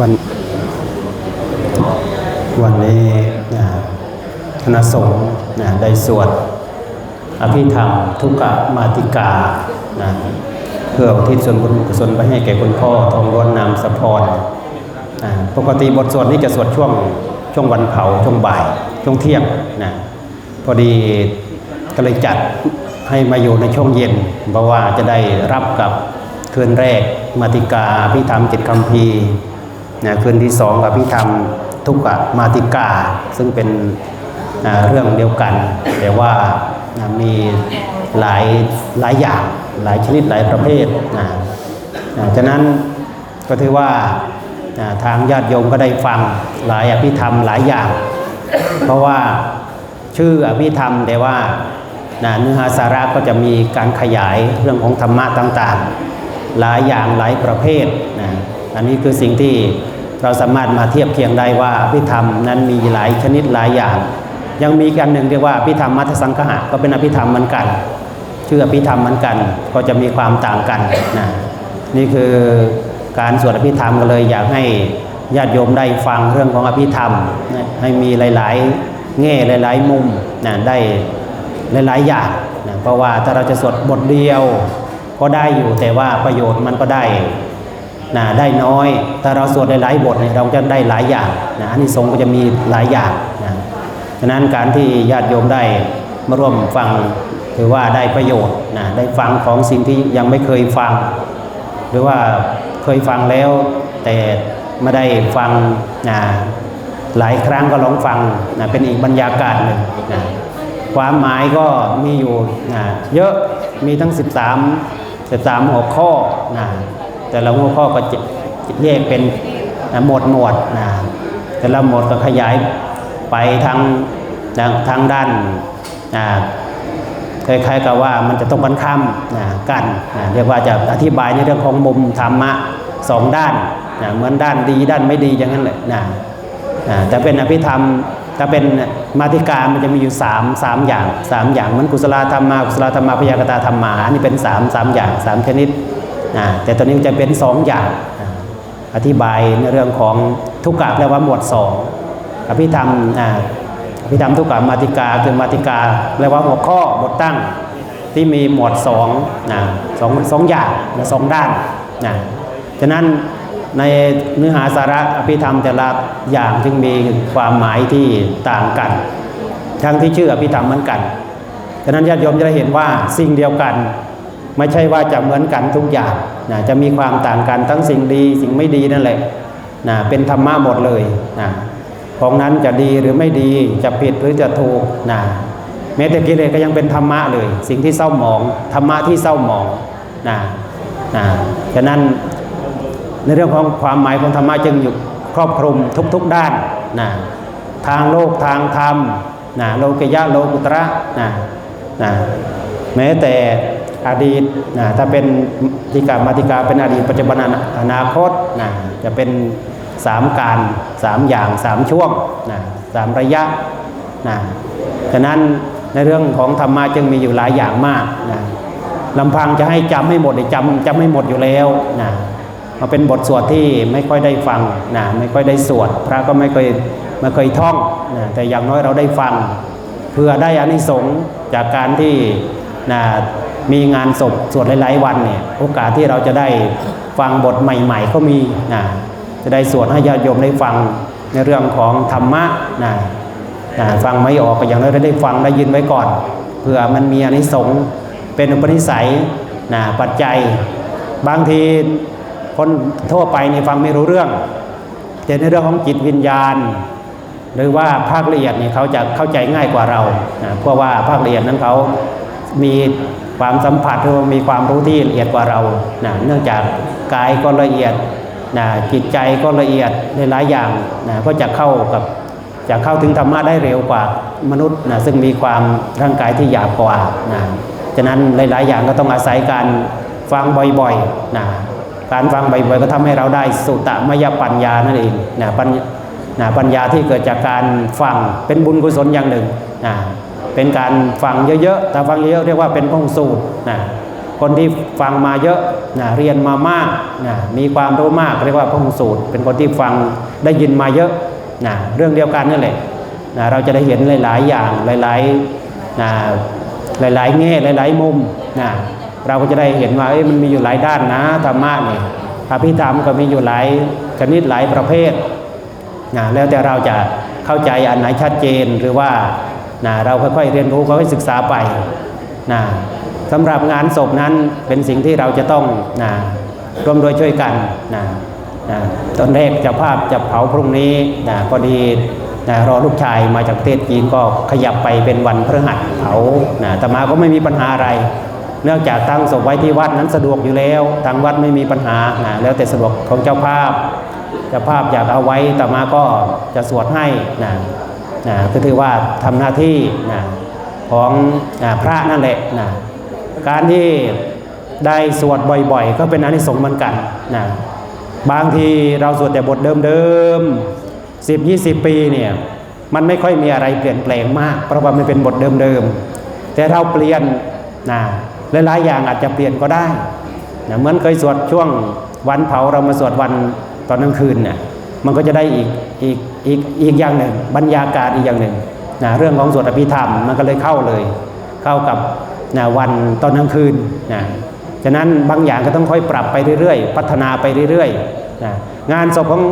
วันวันนี้นะคณะสงฆ์นะได้สวดอภิธรรมทุกขมาติกานะเพื่ออุทิศส่วนบุญกุศลไปให้แก่คุณพ่อทองร้วนนามสะพรนะปกติบทสวดนี้จะสวดช่วงช่วงวันเผาช่วงบ่ายช่วงเที่ยงนะพอดีก็เลยจัดให้มาอยู่ในช่วงเย็นเพราะว่าจะได้รับกับคืนแรกมาติกาอภิธรรมจิตคำพี นะคืนที่สองอภิธรรมทุกขมาติกา ซึ่งเป็นเรื่องเดียวกัน แต่ว่านะมีหลายหลายอย่างหลายชนิดหลายประเภทนะนะฉะนั้นก็ถือว่าทางญาติโยมก็ได้ฟังหลายอภิธรรมหลายอย่าง เพราะว่าชื่ออภิธรรมแต่ว่านะเนื้อหาสาระก็จะมีการขยายเรื่องของธรรมะต่างๆ หลายอย่างหลายประเภทนะ อันนี้คือสิ่งที่เราสามารถมาเทียบเคียงได้ว่าอภิธรรมนั้นมีหลายชนิดหลายอย่าง ยังมีกันหนึ่งเรียกว่าอภิธรรมมัทสังคหะก็เป็นอภิธรรมเหมือนกัน ชื่ออภิธรรมเหมือนกันก็จะมีความต่างกันนะนี่คือการสวดอภิธรรมก็เลยอยากให้ญาติโยมได้ฟังเรื่องของอภิธรรม ให้มีหลาย ๆ แง่หลาย ๆ มุมนะได้หลาย ๆ อย่างนะเพราะว่าถ้าเราจะสวดบทเดียวก็ได้อยู่แต่ว่าประโยชน์มันก็ได้ นะได้น้อยถ้าเราสวดหลายๆบทเนี่ยเราจะได้หลายอย่างนะอันนี้สงก็จะมีหลายอย่างนะฉะนั้นการที่ญาติโยมได้มาร่วมฟังถือว่าได้ประโยชน์นะได้ฟังของสิ่งที่ยังไม่เคยฟัง หรือว่าเคยฟังแล้ว แต่ไม่ได้ฟังนะหลายครั้งก็ลองฟังนะเป็นอีกบรรยากาศหนึ่งนะความหมายก็มีอยู่นะเยอะมีทั้ง 13 13หัวข้อนะ แต่ละหัวข้อก็จะแยกเป็นหมวดหมวดนะแต่ละหมวดก็ขยายไปทางทางด้านนะคล้ายๆกับว่ามันจะต้องกันข้ามนะกันนะเรียกว่าจะอธิบายในเรื่องของมุมธรรมะสองด้านนะเหมือนด้านดีด้านไม่ดีอย่างนั้นเลยนะนะแต่เป็นอภิธรรมถ้าเป็นมาติกามันจะมีอยู่3 3อย่าง 3 อย่างเหมือนกุศลธรรมมากุศลธรรมาพยากตาธรรมาอันนี้เป็น3 3อย่าง 3 ชนิด นะแต่ตัวนี้จะเป็น2องอย่างอธิบายในเรื่องของทุกกะแปลว่าหมวด2องอภิธรรมอ่าอภิธรรมทุกกามาติกาคือมาติกาแปลว่าหัวข้อบทตั้งที่มีหมวดสองนะสองสองอย่างนะสองด้านนะฉะนั้นในเนื้อหาสาระอภิธรรมแต่ละอย่างจึงมีความหมายที่ต่างกัน ทั้งที่ชื่ออภิธรรมเหมือนกัน ฉะนั้นญาติโยมจะได้เห็นว่าสิ่งเดียวกัน ไม่ใช่ว่าจะเหมือนกันทุกอย่างนะจะมีความต่างกันทั้งสิ่งดีสิ่งไม่ดีนั่นแหละนะเป็นธรรมะหมดเลยนะของนั้นจะดีหรือไม่ดีจะผิดหรือจะถูกนะแม้แต่กิเลสก็ยังเป็นธรรมะเลย สิ่งที่เศร้าหมองธรรมะที่เศร้าหมองนะนะฉะนั้นในเรื่องของความหมายของธรรมะจึงอยู่ครอบคลุมทุก ๆด้านนะทางโลกทางธรรมนะโลกยะโลกุตระนะนะแม้แต่ อดีตนะถ้าเป็นติกามาติกาเป็นอดีตปัจจุบันอนาคตนะจะเป็นสามการสามอย่างสามช่วงนะสามระยะนะฉะนั้นในเรื่องของธรรมะจึงมีอยู่หลายอย่างมากนะลำพังจะให้จำให้หมดเนี่ยจำจำไม่หมดอยู่แล้วนะมาเป็นบทสวดที่ไม่ค่อยได้ฟังนะไม่ค่อยได้สวด พระก็ไม่เคยไม่เคยท่องนะแต่อย่างน้อยเราได้ฟัง เพื่อได้อานิสงส์จากการที่นะ มีงานศพสวดหลาย ๆ วันเนี่ยโอกาสที่เราจะได้ฟังบทใหม่ ๆ ก็มีนะจะได้สวดให้ญาติโยมได้ฟังในเรื่องของธรรมะนะนะฟังไม่ออกก็อย่างน้อยได้ฟังได้ยินไว้ก่อนเพื่อมันมีอนิสงส์เป็นอุปนิสัยนะปัจจัย บางทีคนทั่วไปนี่ฟังไม่รู้เรื่อง แต่ในเรื่องของจิตวิญญาณ หรือว่าภาคละเอียดเนี่ยเขาจะเข้าใจง่ายกว่าเรานะเพราะว่าภาคละเอียดนั้นเขามี ความสัมผัสหรือว่ามีความรู้ที่ละเอียดกว่าเรานะเนื่องจากกายก็ละเอียดนะจิตใจก็ละเอียดในหลายอย่างนะก็จะเข้ากับจะเข้าถึงธรรมะได้เร็วกว่ามนุษย์นะซึ่งมีความร่างกายที่หยาบกว่านะฉะนั้นหลาย ๆ อย่างก็ต้องอาศัยการฟังบ่อยๆนะการฟังบ่อยๆก็ทำให้เราได้สุตตมยปัญญานั่นเองนะปัญนะปัญญาที่เกิดจากการฟังเป็นบุญกุศลอย่างหนึ่งนะ เป็นการฟังเยอะๆแต่ฟังเยอะเรียกว่าเป็นพงสูตรนะคนที่ฟังมาเยอะนะเรียนมามากนะมีความรู้มากเรียกว่าพระหูสูตร เป็นคนที่ฟังได้ยินมาเยอะนะเรื่องเดียวกันนั่นแหละนะเราจะได้เห็นหลาย ๆ อย่างหลายๆนะหลายๆแง่หลาย ๆ มุมนะเราก็จะได้เห็นว่าเอ้ยมันมีอยู่หลายด้านนะธรรมะเนี่ยอภิธรรมก็มีอยู่หลายชนิดหลายประเภทนะแล้วแต่เราจะเข้าใจอันไหนชัดเจนหรือว่า นะเราค่อยๆเรียนรู้ค่อยๆศึกษาไปนะสำหรับงานศพนั้นเป็นสิ่งที่เราจะต้องนะร่วมโดยช่วยกันนะนะตอนแรกเจะภาพจะเผาพรุ่งนี้นะพอดีนะรอลูกชายมาจากประเทศจีนก็ขยับไปเป็นวันพฤหัสเผานะแต่มาก็ไม่มีปัญหาอะไร เนื่องจากตั้งศพไว้ที่วัดนั้นสะดวกอยู่แล้ว ทางวัดไม่มีปัญหานะแล้วแต่สะดวกของเจ้าภาพ เจ้าภาพอยากเอาไว้แต่มาก็จะสวดให้นะ นะก็ถือว่าทำหน้าที่นะของนะพระนั่นแหละนะการที่ได้สวดบ่อยๆ ก็เป็นอนิสงส์เหมือนกันนะบางทีเราสวดแต่บทเดิมๆ10 20ปีเนี่ยมันไม่ค่อยมีอะไรเปลี่ยนแปลงมาก เพราะว่ามันเป็นบทเดิมๆแต่เราเปลี่ยนนะหลายๆอย่างอาจจะเปลี่ยนก็ได้นะเหมือนเคยสวดช่วงวันเผาเรามาสวดวันตอนกลางคืนเนี่ยมันก็จะได้อีกอีก อีกอีกอย่างหนึ่งบรรยากาศอีกอย่างหนึ่งนะเรื่องของสวดอภิธรรมมันก็เลยเข้าเลย เข้ากับนะวันตอนกลางคืนนะฉะนั้นบางอย่างก็ต้องค่อยปรับไปเรื่อยๆ พัฒนาไปเรื่อยๆนะงานศพของ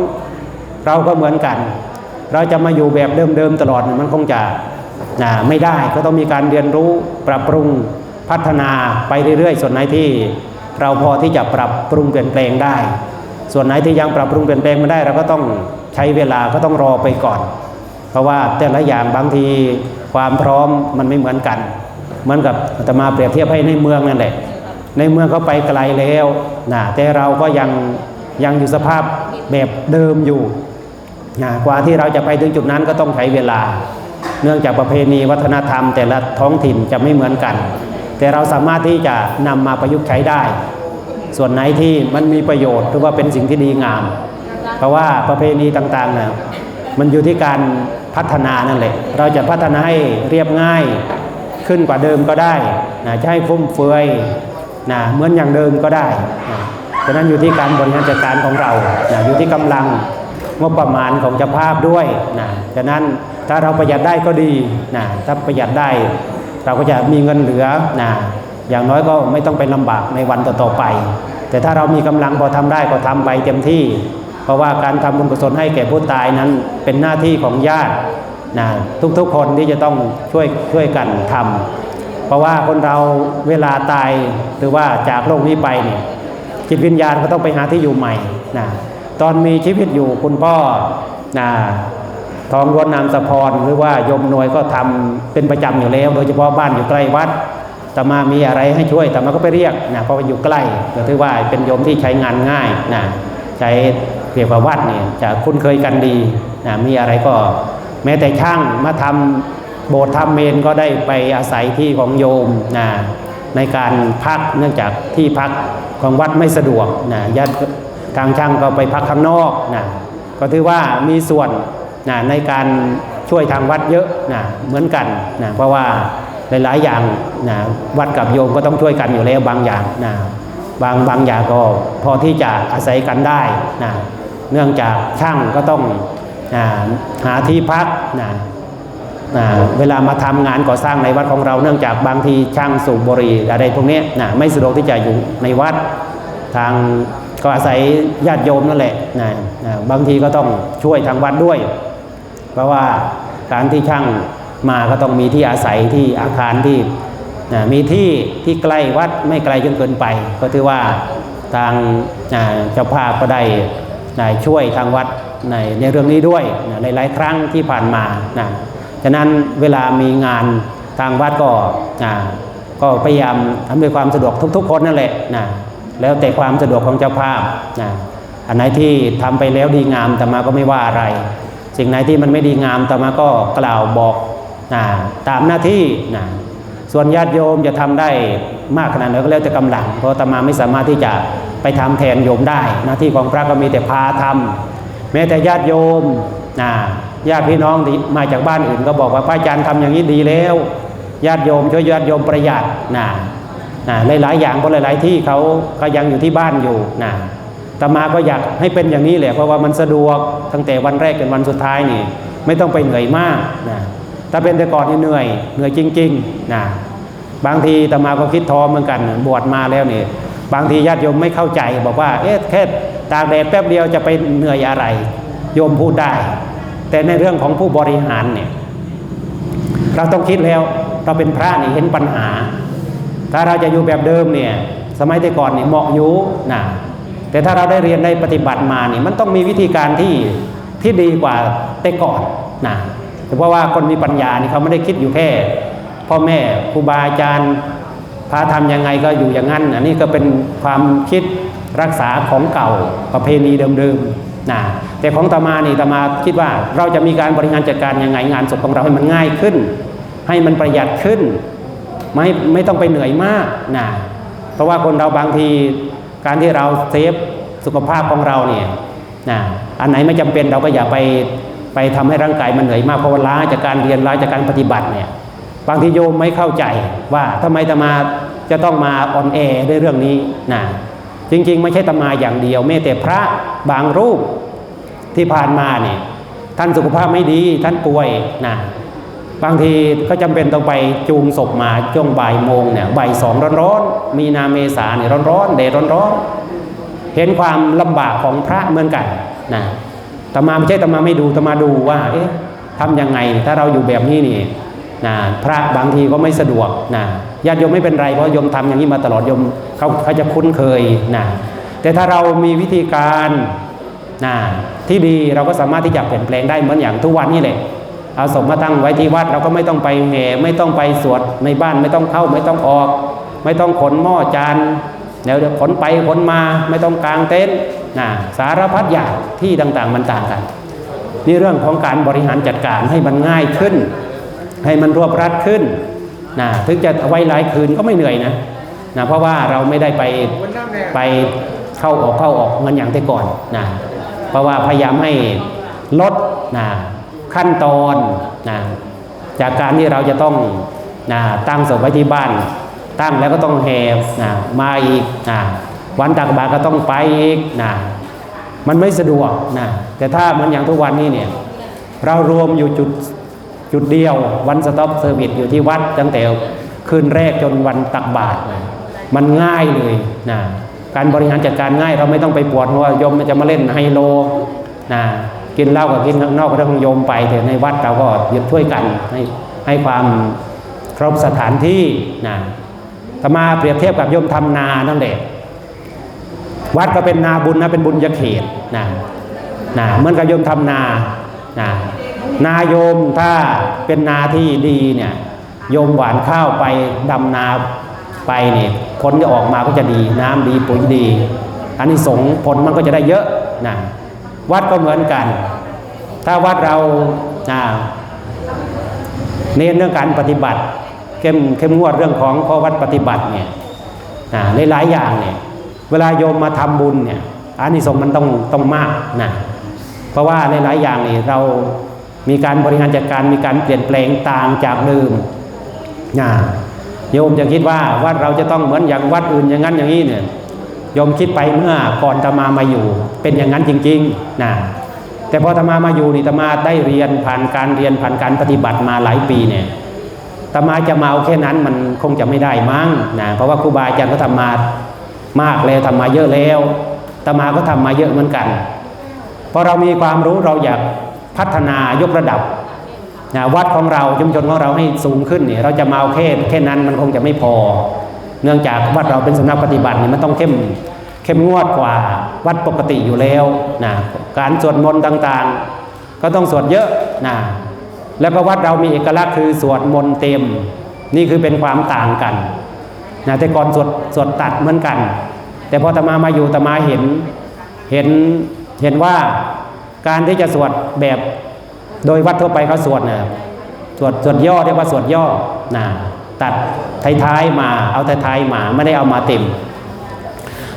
เราก็เหมือนกัน เราจะมาอยู่แบบเดิมๆตลอดมันคงจะนะไม่ได้ก็ต้องมีการเรียนรู้ปรับปรุงพัฒนาไปเรื่อยๆ ส่วนไหนที่เราพอที่จะปรับปรุงเปลี่ยนแปลงได้ ส่วนไหนที่ยังปรับปรุงเปลี่ยนแปลงไม่ได้เราก็ต้อง ช้เวลาก็ต้องรอไปก่อน เพราะว่าแต่ละอย่างบางทีความพร้อมมันไม่เหมือนกัน เหมือนกับอาตมาเปรียบเทียบให้ในเมืองนั่นแหละ ในเมืองเขาไปไกลแล้วนะแต่เราก็ยังยังอยู่สภาพแบบเดิมอยู่นะกว่าที่เราจะไปถึงจุดนั้นก็ต้องใช้เวลา เนื่องจากประเพณีวัฒนธรรม แต่ละท้องถิ่นจะไม่เหมือนกัน แต่เราสามารถที่จะนำมาประยุกต์ใช้ได้ ส่วนไหนที่มันมีประโยชน์หรือว่าเป็นสิ่งที่ดีงาม เพราะว่าประเพณีต่างๆนะมันอยู่ที่การพัฒนานั่นแหละ เราจะพัฒนาให้เรียบง่ายขึ้นกว่าเดิมก็ได้นะจะให้ฟุ่มเฟือยนะเหมือนอย่างเดิมก็ได้นะฉะนั้นอยู่ที่การบริหารจัดการของเรานะอยู่ที่กำลังงบประมาณของเจ้าภาพด้วยนะฉะนั้นถ้าเราประหยัดได้ก็ดีนะถ้าประหยัดได้ เราก็จะมีเงินเหลือนะอย่างน้อยก็ไม่ต้องไปลำบากในวันต่อๆไป แต่ถ้าเรามีกำลังพอทำได้ก็ทำไปเต็มที่ ราะว่าการทำบุญกุศลให้แก่ผู้ตายนั้นเป็นหน้าที่ของญาตินะทุกๆคนที่จะต้องช่วยช่วยกันทำเพราะว่าคนเราเวลาตายหรือว่าจากโลกนี้ไปเนี่ยจิตวิญญาณก็ต้องไปหาที่อยู่ใหม่นะตอนมีชีวิตอยู่คุณพ่อนะทองรวนนามสะพรหรือว่าโยมหน่วยก็ทำเป็นประจำอยู่แล้ว โดยเฉพาะบ้านอยู่ใกล้วัดต่มามีอะไรให้ช่วยแต่มาก็ไปเรียกนะเพราะว่าอยู่ใกล้ก็ถือว่าเป็นโยมที่ใช้งานง่ายนะใช้ เกี่ยวกับวัดเนี่ยจะคุ้นเคยกันดีนะมีอะไรก็แม้แต่ช่างมาทำโบสถ์ทำเมนก็ได้ไปอาศัยที่ของโยมนะในการพักเนื่องจากที่พักของวัดไม่สะดวกนะญาติทางช่างก็ไปพักข้างนอกนะก็ถือว่ามีส่วนนะในการช่วยทางวัดเยอะนะเหมือนกันนะเพราะว่าหลายๆอย่างนะวัดกับโยมก็ต้องช่วยกันอยู่แล้วบางอย่างนะบางบางอย่างก็พอที่จะอาศัยกันได้นะ เนื่องจากช่างก็ต้องหาที่พักนะนะเวลามาทำงานก่อสร้างในวัดของเราเนื่องจากบางทีช่างสูบบุหรี่อะไรพวกนี้นะไม่สะดวกที่จะอยู่ในวัดทางก็อาศัยญาติโยมนั่นแหละนะนะบางทีก็ต้องช่วยทางวัดด้วย เพราะว่าการที่ช่างมาก็ต้องมีที่อาศัยที่อาคารที่นะมีที่ที่ใกล้วัดไม่ไกลจนเกินไป ก็ถือว่าทางนะเจ้าภาพก็ได้ ได้ช่วยทางวัดในในเรื่องนี้ด้วยนะหลายครั้งที่ผ่านมานะฉะนั้นเวลามีงานทางวัดก็นะก็พยายามทำด้วยความสะดวกทุก ๆ คนนั่นแหละนะแล้วแต่ความสะดวกของเจ้าภาพนะอันไหนที่ทำไปแล้วดีงามแต่มาก็ไม่ว่าอะไร สิ่งไหนที่มันไม่ดีงามตมาก็กล่าวบอกนะตามหน้าที่นะส่วนญาติโยมจะทำได้มากขนาดไหนก็แล้วแต่กำลัง เพราะตมาไม่สามารถที่จะ ไปทำแทนโยมได้หน้าที่ของพระก็มีแต่พาทำแม้แต่ญาติโยมนะญาติพี่น้องที่มาจากบ้านอื่นก็บอกว่าพระอาจารย์ทำอย่างนี้ดีแล้วญาติโยมช่วยญาติโยมประหยัดนะนะหลายๆอย่างเพราะหลาย ๆ ที่เขาก็ยังอยู่ที่บ้านอยู่นะต่มาก็อยากให้เป็นอย่างนี้แหละเพราะว่ามันสะดวกตั้งแต่วันแรกจนวันสุดท้ายนี่ ไม่ต้องไปเหนื่อยมากนะถ้าเป็นแต่ก่อนนี่เหนื่อยเหนื่อยจริงๆนะบางทีต่มาก็คิดท้อเหมือนกัน บวชมาแล้วนี่ บางทีญาติโยมไม่เข้าใจบอกว่าเอ๊ะแค่ตากแดดแป๊บเดียวจะไปเหนื่อยอะไร โยมพูดได้ แต่ในเรื่องของผู้บริหารเนี่ยเราต้องคิดแล้วเราเป็นพระนี่เห็นปัญหา ถ้าเราจะอยู่แบบเดิมเนี่ยสมัยแต่ก่อนเนี่ยเหมาะอยู่นะแต่ถ้าเราได้เรียนได้ปฏิบัติมานี่มันต้องมีวิธีการที่ที่ดีกว่าแต่ก่อนนะเพราะว่าคนมีปัญญานี่เขาไม่ได้คิดอยู่แค่พ่อแม่ครูบาอาจารย์ พระทำยังไงก็อยู่อย่างนั้น อันนี้ก็เป็นความคิดรักษาของเก่าประเพณีเดิมๆนะแต่ของตามานี่ตามาคิดว่าเราจะมีการบริหารจัดการยังไงงานศพของเราให้มันง่ายขึ้น ให้มันประหยัดขึ้น ไม่ไม่ต้องไปเหนื่อยมากนะเพราะว่าคนเราบางทีการที่เราเซฟสุขภาพของเราเนี่ยนะอันไหนไม่จำเป็นเราก็อย่าไปไปทำให้ร่างกายมันเหนื่อยมากเพราะว่าล้าจากการเรียนล้าจากการปฏิบัติเนี่ย บางทีโยมไม่เข้าใจว่าทำไมตมาจะต้องมาออนแอด้วยเรื่องนี้นะจริงๆ ไม่ใช่ตมาอย่างเดียวแม้แต่พระบางรูปที่ผ่านมาเนี่ยท่านสุขภาพไม่ดีท่านป่วยนะบางทีก็จำเป็นต้องไปจูงศพมาช่วงบ่ายโมงเนี่ยบ่ายสองร้อนๆมีนาเมษาเนี่ยร้อนๆแดดร้อนๆเห็นความลำบากของพระเหมือนกันนะตมาไม่ใช่ตมาไม่ดูตมาดูว่า เอ๊ะทำยังไงถ้าเราอยู่แบบนี้นี่ นะพระบางทีก็ไม่สะดวกนะญาติโยมไม่เป็นไรเพราะโยมทำอย่างนี้มาตลอดโยมเขาเขาจะคุ้นเคยนะแต่ถ้าเรามีวิธีการนะที่ดีเราก็สามารถที่จะเปลี่ยนแปลงได้เหมือนอย่างทุกวันนี้แหละเอาศพมาตั้งไว้ที่วัดเราก็ไม่ต้องไปแห่ไม่ต้องไปสวดในบ้านไม่ต้องเข้าไม่ต้องออก ไม่ต้องขนหม้อจานเดี๋ยวขนไปขนมาไม่ต้องกางเต็นท์นะสารพัดอย่างที่ต่างๆมันต่างกัน นี่เรื่องของการบริหารจัดการให้มันง่ายขึ้น ให้มันรวบรัดขึ้นนะถึงจะไว้หลายคืนก็ไม่เหนื่อยนะนะเพราะว่าเราไม่ได้ไปไปเข้าออกเข้าออกเงินอย่างแต่ก่อนนะเพราะว่าพยายามให้ลดนะขั้นตอนนะจากการที่เราจะต้องนะตั้งศพไว้ที่บ้าน ตั้งแล้วก็ต้องแห่นะมาอีกนะวันตักบาตรก็ต้องไปอีกนะมันไม่สะดวกนะแต่ถ้ามือนอย่างทุกวันนี้เนี่ยเรารวมอยู่จุด จุดเดียววันสต็อปเซอร์วิสอยู่ที่วัดตั้งแต่คืนแรกจนวันตักบาตรมันง่ายเลยนะการบริหารจัดการง่ายเราไม่ต้องไปปวดเพราะว่าโยมมันจะมาเล่นไฮโลนะกินเหล้ากับกินข้างนอกก็ต้องโยมไปแต่ในวัดเราก็ยึดช่วยกันให้ให้ความครบสถานที่นะธรรมาเปรียบเทียบกับโยมทำนานั่นแหละวัดก็เป็นนาบุญนะเป็นบุญยเขตนะนะเหมือนกับโยมทำนานะ นาโยมถ้าเป็นนาที่ดีเนี่ยโยมหวานข้าวไปดำนาไปเนี่ยผลที่ออกมาก็จะดี น้ำดีปุ๋ยดีอันนี้สงผลมันก็จะได้เยอะนะวัดก็เหมือนกัน ถ้าวัดเรานะเน้นเรื่องการปฏิบัติ เข้มเข้มงวดเรื่องของข้อวัดปฏิบัติเนี่ยนะหลายอย่างเนี่ยเวลาโยมมาทำบุญเนี่ยอานิสงส์มันต้องต้องมากนะเพราะว่าในหลายอย่างนี่เรา มีการบริหารจัดการมีการเปลี่ยนแปลงต่างจากเดิมนะโยมจะคิดว่าวัดเราจะต้องเหมือนอย่างวัดอื่นอย่างนั้นอย่างนี้เนี่ยโยมคิดไปเมื่อก่อนตมามาอยู่ เป็นอย่างนั้นจริงๆนะแต่พอตมามาอยู่นี่ตมาได้เรียนผ่านการเรียนผ่านการปฏิบัติมาหลายปีเนี่ยตมาจะมาเอาแค่นั้นมันคงจะไม่ได้มั้งนะเพราะว่าครูบาอาจารย์ก็ทำมามากแล้วทำมาเยอะแล้วตมาก็ทำมาเยอะเหมือนกันพอเรามีความรู้เราอยาก พัฒนายกระดับนะวัดของเราชุมชนของเราให้สูงขึ้นเนี่ยเราจะมาเอาแค่แค่นั้นมันคงจะไม่พอ เนื่องจากวัดเราเป็นสำนักปฏิบัติเนี่ยมันต้องเข้มเข้มงวดกว่าวัดปกติอยู่แล้วนะการสวดมนต์ต่างๆ ก็ต้องสวดเยอะนะแล้วก็วัดเรามีเอกลักษณ์คือสวดมนต์เต็ม นี่คือเป็นความต่างกันนะแต่ก่อนสวดสวดตัดเหมือนกัน แต่พอตมามาอยู่ตมาเห็นเห็นเห็นว่า การที่จะสวดแบบโดยวัดทั่วไปเขาสวดนะสวดสวดย่อเรียกว่าสวดย่อนะตัดท้ายๆมาเอาท้ายๆมาไม่ได้เอามาเต็ม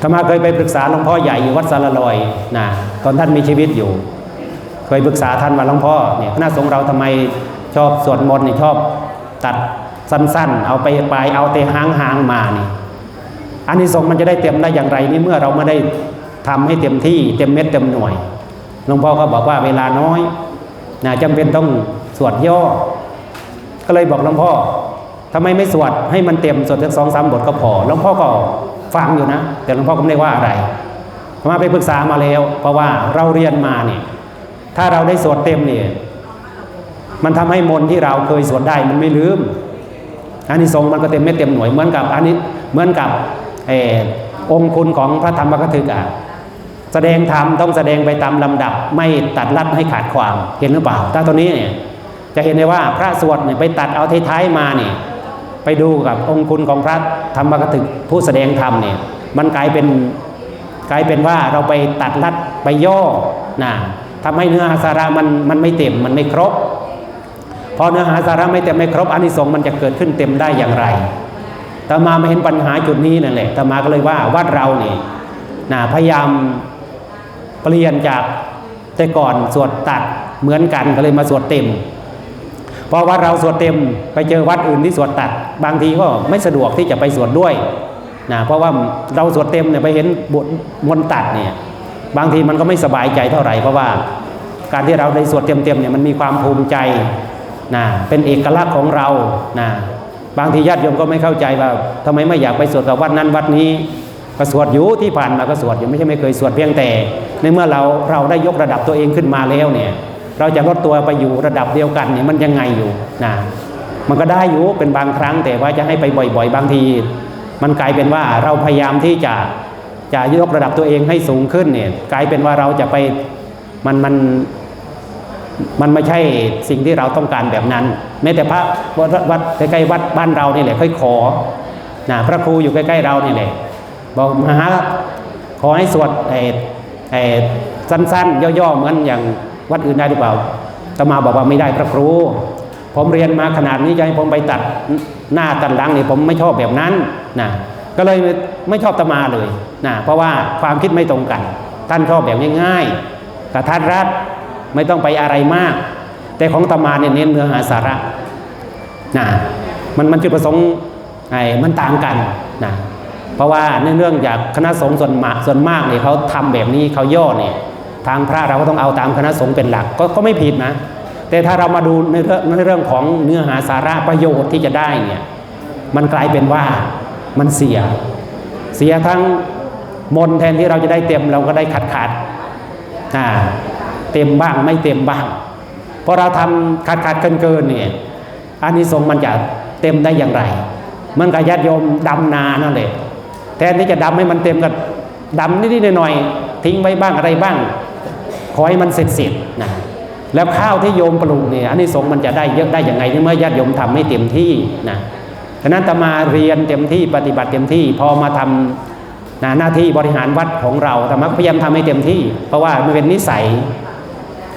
ธรรมาเคยไปปรึกษาหลวงพ่อใหญ่อยู่วัดสารลอยนะตอนท่านมีชีวิตอยู่ เคยปรึกษาท่านว่าหลวงพ่อเนี่ยคณะสงฆ์เราทำไมชอบสวดมนต์นี่ชอบตัดสั้นๆ เอาไปปลายเอาแต่หางหางๆมานี่อันนี้สงส์มันจะได้เต็มได้อย่างไรนี่เมื่อเราไม่ได้ทำให้เต็มที่เต็มเม็ดเต็มหน่วย หลวงพ่อก็บอกว่าเวลาน้อยนะจำเป็นต้องสวดย่อ ก็เลยบอกหลวงพ่อทำไมไม่สวดให้มันเต็มสวดสักสองสามบทก็พอหลวงพ่อก็ฟังอยู่นะ แต่หลวงพ่อก็ไม่ได้ว่าอะไรมาไปปรึกษามาแล้ว เพราะว่าเราเรียนมาเนี่ยถ้าเราได้สวดเต็มเนี่ยมันทำให้มนที่เราเคยสวดได้มันไม่ลืมอันนี้ทรงมันก็เต็มเม็ดเต็มหน่วยเหมือนกับอันนี้เหมือนกับเออองค์คุณของพระธรรมกถึกอะ แสดงธรรมต้องแสดงไปตามลำดับ ไม่ตัดลัดให้ขาดความเห็นหรือเปล่า ถ้าตัวนี้เนี่ยจะเห็นได้ว่าพระสวดเนี่ยไปตัดเอาท้ายๆมาเนี่ยไปดูกับองค์คุณของพระธรรมกถึกผู้แสดงธรรมเนี่ยมันกลายเป็นกลายเป็นว่าเราไปตัดลัดไปย่อนะทำให้เนื้อหาสาระมันมันไม่เต็มมันไม่ครบ พอเนื้อหาสาระไม่เต็มไม่ครบอานิสงส์มันจะเกิดขึ้นเต็มได้อย่างไรตามาไม่เห็นปัญหาจุดนี้นั่นแหละตามาก็เลยว่าวัดเรานี่นะพยายาม เปลี่ยนจากแต่ก่อนสวดตัดเหมือนกันก็เลยมาสวดเต็มพอวัดเราสวดเต็มไปเจอวัดอื่นที่สวดตัด บางทีก็ไม่สะดวกที่จะไปสวดด้วยนะเพราะว่าเราสวดเต็มเนี่ยไปเห็นบทมนตัดเนี่ยบางทีมันก็ไม่สบายใจเท่าไหร่เพราะว่าการที่เราได้สวดเต็มๆเนี่ยมันมีความภูมิใจนะเป็นเอกลักษณ์ของเรานะบางทีญาติโยมก็ไม่เข้าใจว่าทำไมไม่อยากไปสวดกับวัดนั้นวัดนี้ ก็สวดอยู่ที่ผ่านมาก็สวดอยู่ไม่ใช่ไม่เคยสวดเพียงแต่ ในเมื่อเราเราได้ยกระดับตัวเองขึ้นมาแล้วเนี่ยเราจะลดตัวไปอยู่ระดับเดียวกันเนี่ยมันยังไงอยู่นะมันก็ได้อยู่เป็นบางครั้งแต่ว่าจะให้ไปบ่อย ๆ บางที มันกลายเป็นว่าเราพยายามที่จะจะยกระดับตัวเองให้สูงขึ้นเนี่ยกลายเป็นว่าเราจะไปมันมันมันไม่ใช่สิ่งที่เราต้องการแบบนั้นแม้แต่พระวัดวัดใกล้ๆวัดบ้านเรานี่แหละค่อยขอนะพระครูอยู่ใกล้ๆเรานี่แหละ บอกมหาขอให้สวดไอ้ไอ้สั้นๆ ย่อๆเหมือนอย่างวัดอื่นได้หรือเปล่าตมาบอกว่าไม่ได้พระครู ผมเรียนมาขนาดนี้จะให้ผมไปตัดหน้าตัดหลังนี่ผมไม่ชอบแบบนั้นนะก็เลยไม่ชอบตมาเลยนะเพราะว่าความคิดไม่ตรงกัน ท่านชอบแบบง่ายๆแต่ท่านรัดไม่ต้องไปอะไรมาก แต่ของตมาเนี่ยเน้นเนื้อหาสาระนะมันมันจุดประสงค์ไอ้มันต่างกันนะ เพราะว่าในเรื่องจากคณะสงฆ์ส่วนมากส่วนมากเนี่ยเขาทำแบบนี้เขาย่อเนี่ยทางพระเราก็ต้องเอาตามคณะสงฆ์เป็นหลักก็ก็ไม่ผิดนะ แต่ถ้าเรามาดูในเรื่องในเรื่องของเนื้อหาสาระประโยชน์ที่จะได้เนี่ยมันกลายเป็นว่ามันเสีย เสียทั้งมนแทนที่เราจะได้เต็มเราก็ได้ขาดขาดๆอ่าเต็มบ้างไม่เต็มบ้างพอเราทำขาดขาดเกินเกินเนี่ยอานิสงส์มันจะเต็มได้อย่างไร มันกับญาติโยมดำนานั่นแหละ แทนที่จะดำให้มันเต็มก็ดำนิดๆหน่อยๆทิ้งไว้บ้างอะไรบ้าง ขอให้มันเสร็จเสินะแล้วข้าวที่โยมปลูกเนี่ยอานิสงส์มันจะได้เยอะได้อย่างไงเมื่อญาติโยมทำไม่เต็มที่นะฉะนั้นตมาเรียนเต็มที่ปฏิบัติเต็มที่พอมาทำนะหน้าที่บริหารวัดของเราธรรมะพยายามทำให้เต็มที่ เพราะว่ามันเป็นนิสัย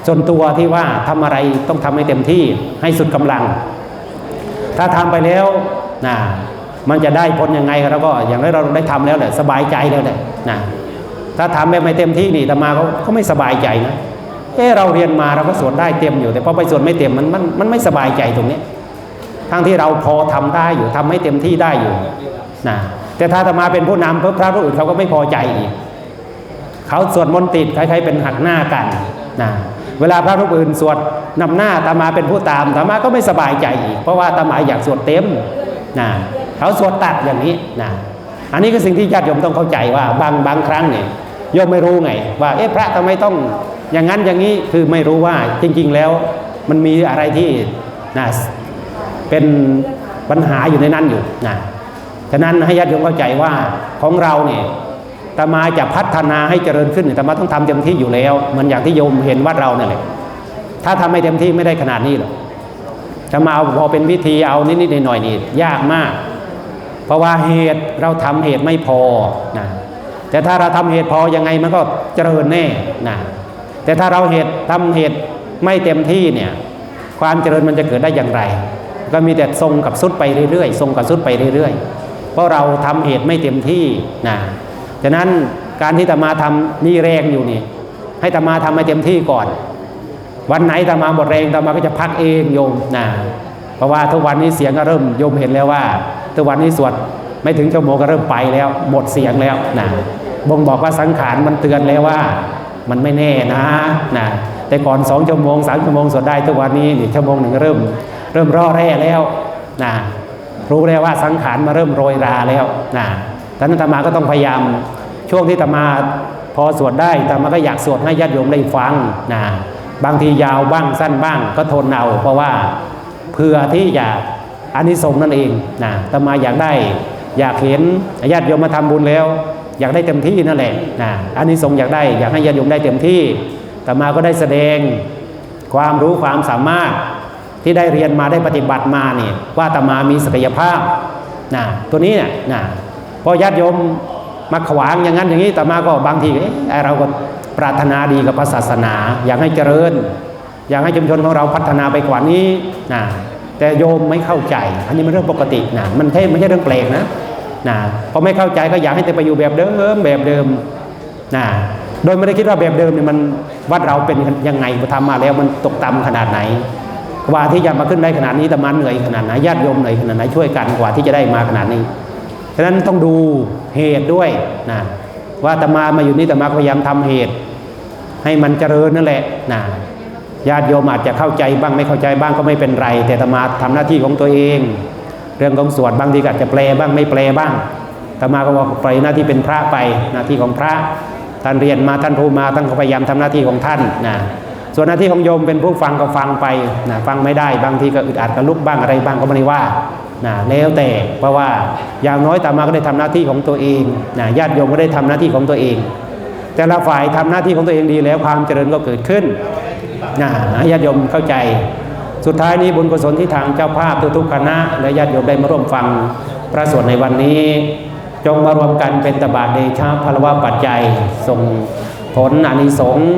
ส่วนตัวที่ว่าทำอะไรต้องทำให้เต็มที่ให้สุดกำลัง ถ้าทำไปแล้วนะ มันจะได้ผลยังไงเราก็อย่างที่เราได้ทำแล้วแหละสบายใจแล้วแหละนะถ้าทำแบบไม่เต็มที่นี่ธรรมาเขาเขาไม่สบายใจนะเออเราเรียนมาเราก็สวดได้เต็มอยู่ แต่พอไปสวดไม่เต็มมันมันมันไม่สบายใจตรงนี้ทั้งที่เราพอทำได้อยู่ทำให้เต็มที่ได้อยู่นะแต่ถ้าธรรมาเป็นผู้นำพื่อพระรูปอื่นเขาก็ไม่พอใจอีกเขาสวดมนต์ติดคล้ายๆเป็นหักหน้ากันนะเวลาพระรูปอื่นสวดนำหน้าตามาเป็นผู้ตามตามาก็ไม่สบายใจอีก เพราะว่าตามาอยากสวดเต็มนะ เขาสวดตัดอย่างนี้นะอันนี้คือสิ่งที่ญาติโยมต้องเข้าใจว่าบางบางครั้งเนี่ยโยมไม่รู้ไง ว่าเอ๊ะพระทำไมต้องอย่างนั้นอย่างนี้คือไม่รู้ว่าจริง ๆ แล้วมันมีอะไรที่นะเป็นปัญหาอยู่ในนั้นอยู่นะฉะนั้นให้ญาติโยมเข้าใจว่าของเราเนี่ยตมาจะพัฒนาให้เจริญขึ้นเนี่ยตมาต้องทำเต็มที่อยู่แล้วเหมือนอย่างที่โยมเห็นวัดเราเนี่ยแหละถ้าทำไม่เต็มที่ไม่ได้ขนาดนี้หรอกจะมาเอาพอเป็นวิธีเอานิดๆหน่อยๆนี่ยากมาก เพราะว่าเหตุเราทำเหตุไม่พอนะแต่ถ้าเราทำเหตุพอยังไงมันก็เจริญแน่นะแต่ถ้าเราเหตุทำเหตุไม่เต็มที่เนี่ยความเจริญมันจะเกิดได้อย่างไร ก็มีแต่ทรงกับสุดไปเรื่อยๆทรงกับสุดไปเรื่อยๆ เพราะเราทำเหตุไม่เต็มที่นะฉะนั้นการที่ตมาทำมีแรงอยู่นี่ ให้ตมาทำให้เต็มที่ก่อน วันไหนตมาหมดแรงตมาก็จะพักเองโยมนะ เพราะว่าทุกวันนี้เสียงก็เริ่มโยมเห็นแล้วว่า ทุกวันนี้สวดไม่ถึงชั่วโมงก็เริ่มไปแล้ว หมดเสียงแล้วนะบ่งบอกว่าสังขารมันเตือนแล้วว่า มันไม่แน่นะนะแต่ก่อนสองชั่วโมงสามชั่วโมงสวดได้ทุกวันนี้นี่ชั่วโมงหนึ่งเริ่ม เริ่มร่อแร่แล้วนะรู้แล้วว่าสังขารมาเริ่มโรยราแล้วนะดังนั้นอาตมาก็ต้องพยายามช่วงที่อาตมาพอสวดได้อาตมาก็อยากสวดให้ญาติโยมได้ฟังนะบางทียาวบ้างสั้นบ้างก็ทนเอาเพราะว่า เพื่อที่จะอานิสงส์นั่นเองนะตมาอยากได้ อยากเห็นญาติโยมมาทำบุญแล้ว อยากได้เต็มที่นั่นแหละนะอานิสงส์อยากได้ อยากให้ญาติโยมได้เต็มที่ตมาก็ได้แสดงความรู้ความสามารถที่ได้เรียนมาได้ปฏิบัติมาเนี่ยว่าอาตมามีศักยภาพนะตัวนี้เนี่ยนะพอญาติโยมมาขวางอย่างนั้นอย่างนี้ตมาก็บางทีเออเราก็ปรารถนาดีกับศาสนา อยากให้เจริญ อยากให้ชุมชนของเราพัฒนาไปกว่านี้นะ แต่โยมไม่เข้าใจ อันนี้มันเรื่องปกตินะมันไม่ไม่ใช่เรื่องแปลกนะนะพอไม่เข้าใจก็อยากให้แต่ไปอยู่แบบเดิมแบบเดิมนะโดยไม่ได้คิดว่าแบบเดิมเนี่ยมันวัดเราเป็นยังไงทำมาแล้วมันตกต่ำขนาดไหนกว่าที่จะมาขึ้นได้ขนาดนี้แต่มาเหนื่อยขนาดไหนญาติโยมเหนื่อยขนาดไหนช่วยกันกว่าที่จะได้มาขนาดนี้ฉะนั้นต้องดูเหตุด้วยนะว่าอาตมามาอยู่นี่อาตมาพยายามทำเหตุ ให้มันเจริญนั่นแหละนะ ญาติโยมอาจจะเข้าใจบ้างไม่เข้าใจบ้างก็ไม่เป็นไร แต่อาตมาทำหน้าที่ของตัวเอง เรื่องของสวดบางทีก็อาจจะแปลบ้างไม่แปลบ้างอาตมาก็ว่าไปหน้าที่เป็นพระไปหน้าที่ของพระท่านเรียนมาท่านพูดมาท่านก็พยายามทำหน้าที่ของท่านนะส่วนหน้าที่ของโยมเป็นผู้ฟังก็ฟังไปนะฟังไม่ได้บางทีก็อึดอัดกระลุกบ้างอะไรบ้างก็ไม่ได้ว่านะแล้วแต่เพราะว่าอย่างน้อยอามาก็ได้ทำหน้าที่ของตัวเองนะญาติโยมก็ได้ทำหน้าที่ของตัวเอง แต่ละฝ่ายทำหน้าที่ของตัวเองดีแล้วความเจริญก็เกิดขึ้น นะญาติโยมเข้าใจ สุดท้ายนี้บุญกุศลที่ทางเจ้าภาพทุกๆคณะ และญาติโยมได้มาร่วมฟังพระสวดในวันนี้ จงมารวมกันเป็นตบาทเดชาพลวะปัจจัยส่งผลอานิสงส์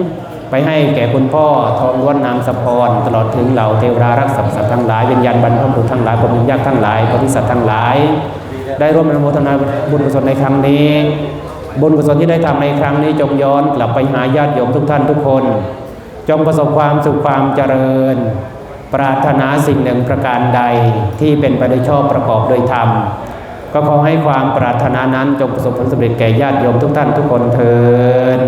ไปให้แก่คุณพ่อทองล้วนนางสะพรตลอดถึงเหล่าเทวรารักษาสัตว์ทั้งหลายวิญญาณบรรพบุรุษทั้งหลายพรหมยักษ์ทั้งหลายโพธิสัตว์ทั้งหลาย ได้ร่วมอนุโมทนาบุญกุศลในครั้งนี้ บุญกุศลที่ได้ทำในครั้งนี้จงย้อนกลับไปหาญาติโยมทุกท่านทุกคน จงประสบความสุขความเจริญ ปรารถนาสิ่งหนึ่งประการใดที่เป็นไปโดยชอบประกอบโดยธรรม ก็ขอให้ความปรารถนานั้นจงประสบผลสำเร็จแก่ญาติโยมทุกท่านทุกคนเทิน